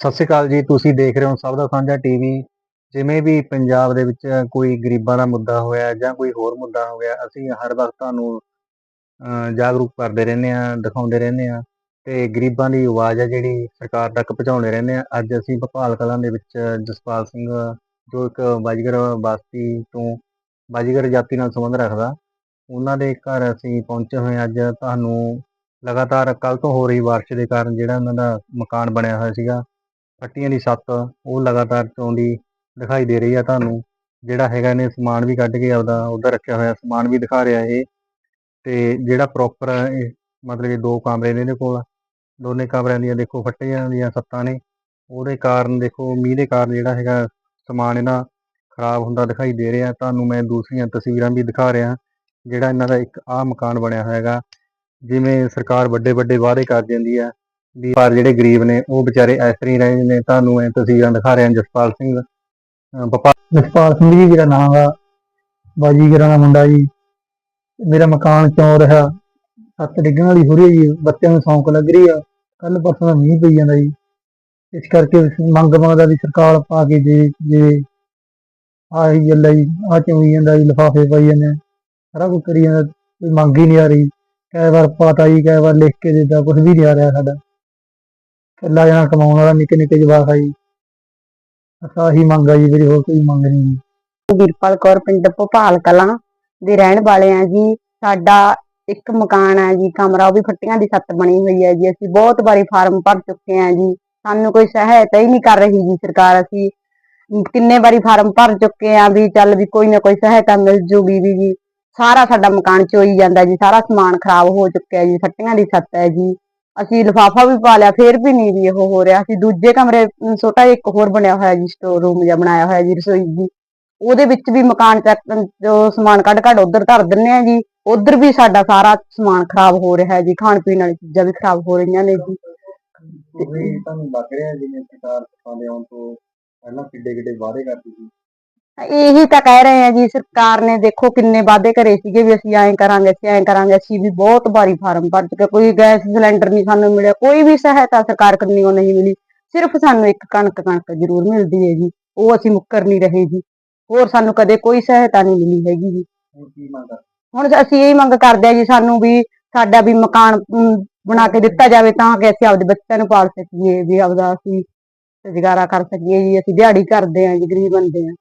ਸਤਿ ਸ਼੍ਰੀ ਅਕਾਲ ਜੀ ਤੁਸੀਂ ਦੇਖ ਰਹੇ ਹੋ ਸਭ ਦਾ ਸਾਂਝਾ ਟੀਵੀ। ਜਿਵੇਂ ਵੀ ਪੰਜਾਬ ਦੇ ਵਿੱਚ ਕੋਈ ਗਰੀਬਾਂ ਦਾ ਮੁੱਦਾ ਹੋਇਆ ਜਾਂ ਕੋਈ ਹੋਰ ਮੁੱਦਾ ਹੋ ਗਿਆ ਅਸੀਂ ਹਰ ਵਕਤ ਤੁਹਾਨੂੰ ਅ, ਜਾਗਰੂਕ ਕਰਦੇ ਰਹਿੰਦੇ ਆ ਦਿਖਾਉਂਦੇ ਰਹਿੰਦੇ ਆ ਤੇ ਗਰੀਬਾਂ ਦੀ ਆਵਾਜ਼ ਹੈ ਜਿਹੜੀ ਸਰਕਾਰ ਤੱਕ ਪਹੁੰਚਾਉਂਦੇ ਰਹਿੰਦੇ ਆ ਅੱਜ ਅਸੀਂ ਭੋਪਾਲ ਕਲਾਂ ਦੇ ਵਿੱਚ ਜਸਪਾਲ ਸਿੰਘ ਜੋ ਇੱਕ ਬਾਜੀਗਰ ਬਸਤੀ ਤੋਂ ਬਾਜੀਗਰ ਜਾਤੀ ਨਾਲ ਸੰਬੰਧ ਰੱਖਦਾ ਉਹਨਾਂ ਦੇ ਘਰ ਅਸੀਂ ਪਹੁੰਚੇ ਹੋਏ ਹਾਂ। ਅੱਜ ਤੁਹਾਨੂੰ ਲਗਾਤਾਰ ਕੱਲ ਤੋਂ ਹੋ ਰਹੀ ਬਾਰਿਸ਼ ਦੇ ਕਾਰਨ ਜਿਹੜਾ ਉਹਨਾਂ ਦਾ ਮਕਾਨ ਬਣਿਆ ਹੋਇਆ ਸੀਗਾ ਪੱਟੀਆਂ ਦੀ ਛੱਤ ਉਹ ਲਗਾਤਾਰ ਚੌਂਦੀ ਦਿਖਾਈ ਦੇ ਰਹੀ ਆ ਤੁਹਾਨੂੰ। ਜਿਹੜਾ ਹੈਗਾ ਇਹਨੇ ਸਮਾਨ ਵੀ ਕੱਢ ਕੇ ਆਪਦਾ ਉਧਰ ਰੱਖਿਆ ਹੋਇਆ, ਸਮਾਨ ਵੀ ਦਿਖਾ ਰਿਹਾ ਇਹ। ਤੇ ਜਿਹੜਾ ਪ੍ਰੋਪਰ ਮਤਲਬ ਕਿ ਦੋ ਕਮਰੇ ਨੇ ਇਹਦੇ ਕੋਲ। ਦੋਨੇ ਕਮਰਿਆਂ ਦੀਆਂ ਦੇਖੋ ਫੱਟੀਆਂ ਦੀਆਂ ਛੱਤਾਂ ਨੇ। ਉਹਦੇ ਕਾਰਨ ਦੇਖੋ, ਮੀਂਹ ਦੇ ਕਾਰਨ ਜਿਹੜਾ ਹੈਗਾ ਸਮਾਨ ਇਹਨਾਂ ਖਰਾਬ ਹੁੰਦਾ ਦਿਖਾਈ ਦੇ ਰਿਹਾ। ਤੁਹਾਨੂੰ ਮੈਂ ਦੂਸਰੀਆਂ ਤਸਵੀਰਾਂ ਵੀ ਦਿਖਾ ਰਿਹਾ, ਜਿਹੜਾ ਇਹਨਾਂ ਦਾ ਇੱਕ ਆਹ ਮਕਾਨ ਬਣਿਆ ਹੋਇਆ ਹੈਗਾ ਜਿਵੇਂ ਸਰਕਾਰ ਵੱਡੇ ਵੱਡੇ ਵਾਅਦੇ ਕਰ ਦਿੰਦੀ ਆ ਵੀ ਪਰ ਜਿਹੜੇ ਗਰੀਬ ਨੇ, ਉਹ ਵਿਚਾਰੇ ਇਸ ਤਰ੍ਹਾਂ ਨੇ। ਤੁਹਾਨੂੰ ਮੈਂ ਤਸਵੀਰਾਂ ਦਿਖਾ ਰਿਹਾ ਜਸਪਾਲ ਸਿੰਘ। ਅਹ ਜਸਪਾਲ ਸਿੰਘ ਜੀ ਮੇਰਾ ਨਾਮ ਆ ਬਾਜੀਗਰਾਂ ਦਾ ਮੁੰਡਾ ਜੀ। ਮੇਰਾ ਮਕਾਨ ਚੋਂ ਰਿਹਾ। ਛੱਤ ਡਿੱਗਣ ਵਾਲੀ ਹੋ ਰਹੀ ਜੀ। ਬੱਚਿਆਂ ਨੂੰ ਸੌਂਕ ਲੱਗ ਰਹੀ ਆ। ਕੱਲ ਪਰਸੋਂ ਦਾ ਮੀਂਹ ਪਈ ਜਾਂਦਾ ਜੀ। ਇਸ ਕਰਕੇ ਮੰਗ ਮੰਗਦਾ ਵੀ ਸਰਕਾਰ ਪਾ ਕੇ ਦੇ ਜੇ ਆਹੀ ਜਾਂਦਾ ਜੀ। ਆ ਚੋਈ ਜਾਂਦਾ ਜੀ, ਲਿਫਾਫੇ ਪਾਈ ਜਾਂਦੇ ਆ। ਸਾਰਾ ਕੁਝ ਕਰੀ ਜਾਂਦਾ। ਕੋਈ ਮੰਗ ਹੀ ਨਹੀਂ ਆ ਰਹੀ। ਕਈ ਵਾਰ ਪਤਾ ਜੀ, ਕਈ ਵਾਰ ਲਿਖ ਕੇ ਦਿੱਤਾ। ਕੁਝ ਵੀ ਨਹੀਂ ਆ ਰਿਹਾ ਸਾਡਾ। ਇਕੱਲਾ ਜਣਾ ਕਮਾਉਣ ਵਾਲਾ ਨਿੱਕੇ ਨਿੱਕੇ ਜਵਾਕ ਆ ਜੀ। ਬਸ ਆਹੀ ਮੰਗ ਆ ਜੀ ਮੇਰੀ ਹੋਰ ਕੋਈ ਮੰਗ ਨਹੀਂ ਜੀ। ਵੀਰਪਾਲ ਕੌਰ ਪਿੰਡ ਭੋਪਾਲ ਕਲਾਂ ਦੇ ਰਹਿਣ ਵਾਲੇ ਆ ਜੀ। ਸਾਡਾ ਇੱਕ ਮਕਾਨ ਹੈ ਜੀ, ਕਮਰਾ ਉਹ ਵੀ ਫੱਟੀਆਂ ਦੀ ਛੱਤ ਬਣੀ ਹੋਈ ਹੈ ਜੀ। ਅਸੀਂ ਬਹੁਤ ਵਾਰੀ ਫਾਰਮ ਭਰ ਚੁੱਕੇ ਆ ਜੀ। ਸਾਨੂੰ ਕੋਈ ਸਹਾਇਤਾ ਹੀ ਨਹੀਂ ਕਰ ਰਹੀ ਜੀ ਸਰਕਾਰ। ਅਸੀਂ ਕਿੰਨੇ ਵਾਰੀ ਫਾਰਮ ਭਰ ਚੁੱਕੇ ਆ ਵੀ ਚੱਲ ਵੀ ਕੋਈ ਨਾ ਕੋਈ ਸਹਾਇਤਾ ਮਿਲ ਜੂਗੀ ਵੀ ਜੀ। ਸਾਰਾ ਸਾਡਾ ਮਕਾਨ ਚੋਈ ਜਾਂਦਾ ਜੀ। ਸਾਰਾ ਸਮਾਨ ਖਰਾਬ ਹੋ ਚੁੱਕਿਆ ਜੀ। ਫੱਟੀਆਂ ਦੀ ਛੱਤ ਹੈ ਜੀ। ਅਸੀਂ ਲਿਫਾਫਾ ਵੀ ਪਾ ਲਿਆ, ਫੇਰ ਵੀ ਨਹੀਂ ਜੀ ਉਹ ਹੋ ਰਿਹਾ ਅਸੀਂ ਦੂਜੇ ਕਮਰੇ ਛੋਟਾ ਇੱਕ ਹੋਰ ਬਣਿਆ ਹੋਇਆ ਜੀ ਸਟੋਰ ਰੂਮ ਜਿਹਾ ਬਣਾਇਆ ਹੋਇਆ ਜੀ, ਰਸੋਈ ਜੀ। ਉਹਦੇ ਵਿੱਚ ਵੀ ਮਕਾਨ ਚੱਕ ਜੋ ਸਮਾਨ ਕੱਢ ਕੱਢ ਉਧਰ ਧਰ ਦਿੰਨੇ ਆ ਜੀ, ਉਧਰ ਵੀ ਸਾਡਾ ਸਾਰਾ ਸਮਾਨ ਖਰਾਬ ਹੋ ਰਿਹਾ ਜੀ, ਖਾਣ ਪੀਣ ਵਾਲੀ ਚੀਜ਼ਾਂ ਵੀ ਖਰਾਬ ਹੋ ਰਹੀਆਂ ਨੇ ਜੀ। ਤੁਸੀਂ ਤੁਹਾਨੂੰ ਲੱਗ ਰਿਹਾ ਜਿਵੇਂ ਸਰਕਾਰ ਸੱਤਾਂ ਆਉਣ ਤੋਂ ਪਹਿਲਾਂ ਕਿੱਡੇ ਕਿੱਡੇ ਵਾਅਦੇ ਕਰਦੀ ਸੀ। ਇਹੀ ਤਾਂ ਕਹਿ ਰਹੇ ਆ ਜੀ ਸਰਕਾਰ ਨੇ ਦੇਖੋ ਕਿੰਨੇ ਵਾਅਦੇ ਕਰੇ ਸੀਗੇ ਵੀ ਅਸੀਂ ਐਂ ਕਰਾਂਗੇ ਅਸੀਂ ਐਂ ਕਰਾਂਗੇ ਅਸੀਂ ਵੀ ਬਹੁਤ ਵਾਰੀ ਫਾਰਮ ਭਰ ਚੁੱਕੇ ਕੋਈ ਗੈਸ ਸਿਲੰਡਰ ਨਹੀਂ ਸਾਨੂੰ ਮਿਲਿਆ ਕੋਈ ਵੀ ਸਹਾਇਤਾ ਸਰਕਾਰ ਕੰਨਿਓ ਨਹੀਂ ਮਿਲੀ। ਸਿਰਫ ਸਾਨੂੰ ਇੱਕ ਕਣਕ ਕਣਕ ਜ਼ਰੂਰ ਮਿਲਦੀ ਹੈ ਜੀ ਉਹ ਅਸੀਂ ਮੁੱਕਰ ਨਹੀਂ ਰਹੇ ਜੀ। ਹੋਰ ਸਾਨੂੰ ਕਦੇ ਕੋਈ ਸਹਾਇਤਾ ਨਹੀਂ ਮਿਲੀ ਹੈਗੀ ਜੀ। ਹੁਣ ਅਸੀਂ ਇਹ ਮੰਗ ਕਰਦੇ ਆ ਜੀ ਸਾਨੂੰ ਵੀ ਸਾਡਾ ਵੀ ਮਕਾਨ ਬਣਾ ਕੇ ਦਿੱਤਾ ਜਾਵੇ ਤਾਂ ਕਿ ਅਸੀਂ ਆਪਦੇ ਬੱਚਿਆਂ ਨੂੰ ਪਾਲ ਸਕੀਏ ਵੀ ਆਪਦਾ ਅਸੀਂ ਰੁਜ਼ਗਾਰਾ ਕਰ ਸਕੀਏ ਜੀ ਅਸੀਂ ਦਿਹਾੜੀ ਕਰਦੇ ਆ ਜੀ ਗਰੀਬ ਬੰਦੇ ਆ